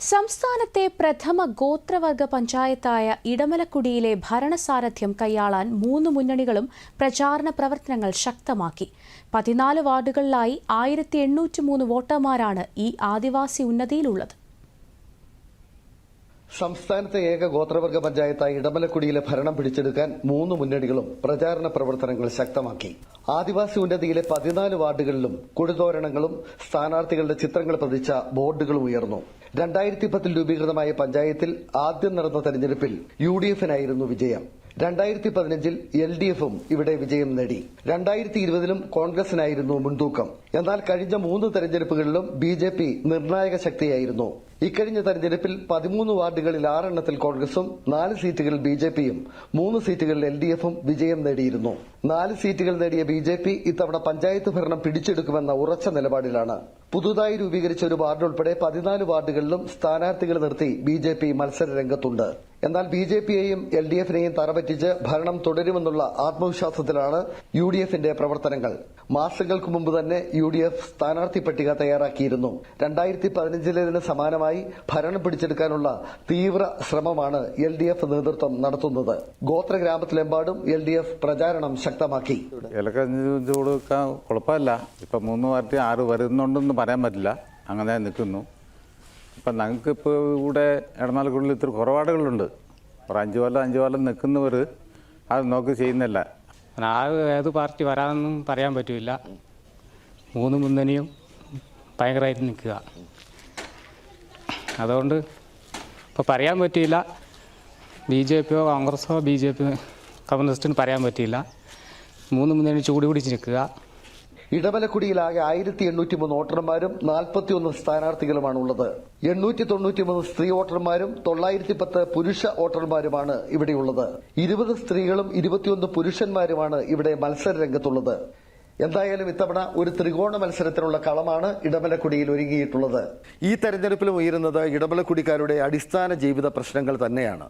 സംസ്ഥാനത്തെ പ്രഥമ ഗോത്രവർഗ പഞ്ചായത്തായ ഇടമലക്കുടിയിലെ ഭരണസാരഥ്യം കൈയാളാൻ മൂന്ന് മുന്നണികളും പ്രചാരണ പ്രവർത്തനങ്ങൾ ശക്തമാക്കി. പതിനാല് വാർഡുകളിലായി ആയിരത്തി എണ്ണൂറ്റി മൂന്ന് വോട്ടർമാരാണ് ഈ ആദിവാസി ഉന്നതിയിലുള്ളത്. സംസ്ഥാനത്തെ ഏക ഗോത്രവർഗ പഞ്ചായത്തായ ഇടമലക്കുടിയിലെ ഭരണം പിടിച്ചെടുക്കാൻ മൂന്ന് മുന്നണികളും പ്രചാരണ പ്രവർത്തനങ്ങൾ ശക്തമാക്കി. ആദിവാസി ഉന്നതിയിലെ പതിനാല് വാർഡുകളിലും കൊടിതോരണങ്ങളും സ്ഥാനാർത്ഥികളുടെ ചിത്രങ്ങൾ പതിച്ച ബോർഡുകളും ഉയർന്നു. രണ്ടായിരത്തി പത്തിൽ രൂപീകൃതമായ പഞ്ചായത്തിൽ ആദ്യം നടന്ന തെരഞ്ഞെടുപ്പിൽ യു ഡി എഫിനായിരുന്നു വിജയം. രണ്ടായിരത്തി പതിനഞ്ചിൽ എൽ ഡി എഫും ഇവിടെ വിജയം നേടി. രണ്ടായിരത്തി ഇരുപതിലും കോൺഗ്രസിനായിരുന്നു മുൻതൂക്കം. എന്നാൽ കഴിഞ്ഞ മൂന്ന് തെരഞ്ഞെടുപ്പുകളിലും ബി ജെ പി നിർണായക ശക്തിയായിരുന്നു. ഇക്കഴിഞ്ഞ തെരഞ്ഞെടുപ്പിൽ പതിമൂന്ന് വാർഡുകളിൽ ആറെണ്ണത്തിൽ കോൺഗ്രസും നാല് സീറ്റുകളിൽ ബി ജെ പിയും മൂന്ന് സീറ്റുകളിൽ എൽ ഡി എഫും വിജയം നേടിയിരുന്നു. നാല് സീറ്റുകൾ നേടിയ ബി ജെ പി ഇത്തവണ പഞ്ചായത്ത് ഭരണം പിടിച്ചെടുക്കുമെന്ന ഉറച്ച നിലപാടിലാണ്. പുതുതായി രൂപീകരിച്ച ഒരു വാർഡ് ഉൾപ്പെടെ പതിനാല് വാർഡുകളിലും സ്ഥാനാർത്ഥികൾ നിർത്തി ബി ജെ പി മത്സര രംഗത്തുണ്ട്. എന്നാൽ ബി ജെ പിയെയും എൽ ഡി എഫിനെയും തറപറ്റിച്ച് ഭരണം തുടരുമെന്നുള്ള ആത്മവിശ്വാസത്തിലാണ് യു ഡി എഫിന്റെ പ്രവർത്തനങ്ങൾ. മാസങ്ങൾക്ക് മുമ്പ് തന്നെ യു ഡി എഫ് സ്ഥാനാർത്ഥി പട്ടിക തയ്യാറാക്കിയിരുന്നു. രണ്ടായിരത്തി പതിനഞ്ചിലേതിന് സമാനമായി ഭരണം പിടിച്ചെടുക്കാനുള്ള തീവ്ര ശ്രമമാണ് എൽ ഡി എഫ് നേതൃത്വം നടത്തുന്നത്. ഗോത്ര ഗ്രാമത്തിലെമ്പാടും എൽ ഡി എഫ് പ്രചാരണം ശക്തമാക്കി. കൊടുക്കാൻ കുഴപ്പമില്ല. ഇപ്പൊ മൂന്ന് പാർട്ടി ആറ് വരുന്നുണ്ടെന്ന് പറയാൻ പറ്റില്ല. അങ്ങനെ നിൽക്കുന്നു. ഇപ്പം ഞങ്ങൾക്ക് ഇപ്പോൾ ഇവിടെ ഇടനാൽക്കുള്ളിൽ ഇത്തിരി കുറവാടുകളുണ്ട്. ഒരു അഞ്ച് കൊല്ലം അഞ്ച് കൊല്ലം നിൽക്കുന്നവർ അത് നോക്കി ചെയ്യുന്നില്ല. ആ ഏത് പാർട്ടി വരാമെന്നും പറയാൻ പറ്റില്ല. മൂന്ന് മുന്നണിയും ഭയങ്കരമായിട്ട് നിൽക്കുക. അതുകൊണ്ട് ഇപ്പോൾ പറയാൻ പറ്റിയില്ല. ബി ജെ പിയോ കോൺഗ്രസോ ബി ജെ പി കമ്മ്യൂണിസ്റ്റിന് പറയാൻ പറ്റിയില്ല. മൂന്ന് മുന്നണി ചൂടി പിടിച്ച് നിൽക്കുക. ഇടമലക്കുടിയിലാകെ ആയിരത്തി എണ്ണൂറ്റി മൂന്ന് വോട്ടർമാരും നാൽപ്പത്തിയൊന്ന് സ്ഥാനാർത്ഥികളുമാണ് ഉള്ളത് എണ്ണൂറ്റി തൊണ്ണൂറ്റിമൂന്ന് സ്ത്രീ വോട്ടർമാരും തൊള്ളായിരത്തി പത്ത് പുരുഷ വോട്ടർമാരുമാണ് ഇവിടെയുള്ളത്. ഇരുപത് സ്ത്രീകളും ഇരുപത്തിയൊന്ന് പുരുഷന്മാരുമാണ് ഇവിടെ മത്സര രംഗത്തുള്ളത് എന്തായാലും ഇത്തവണ ഒരു ത്രികോണ മത്സരത്തിനുള്ള കളമാണ് ഇടമലക്കുടിയിൽ ഒരുങ്ങിയിട്ടുള്ളത് ഈ തെരഞ്ഞെടുപ്പിലും ഉയരുന്നത് ഇടമലക്കുടിക്കാരുടെ അടിസ്ഥാന ജീവിത പ്രശ്നങ്ങൾ തന്നെയാണ്.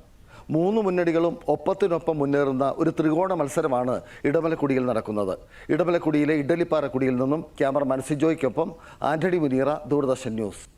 മൂന്ന് മുന്നണികളും ഒപ്പത്തിനൊപ്പം മുന്നേറുന്ന ഒരു ത്രികോണ മത്സരമാണ് ഇടമലക്കുടിയിൽ നടക്കുന്നത്. ഇടമലക്കുടിയിലെ ഇഡലിപ്പാറക്കുടിയിൽ നിന്നും ക്യാമറമാൻ സിജോയ്ക്കൊപ്പം ആന്റണി മുനീറ ദൂരദർശൻ ന്യൂസ്.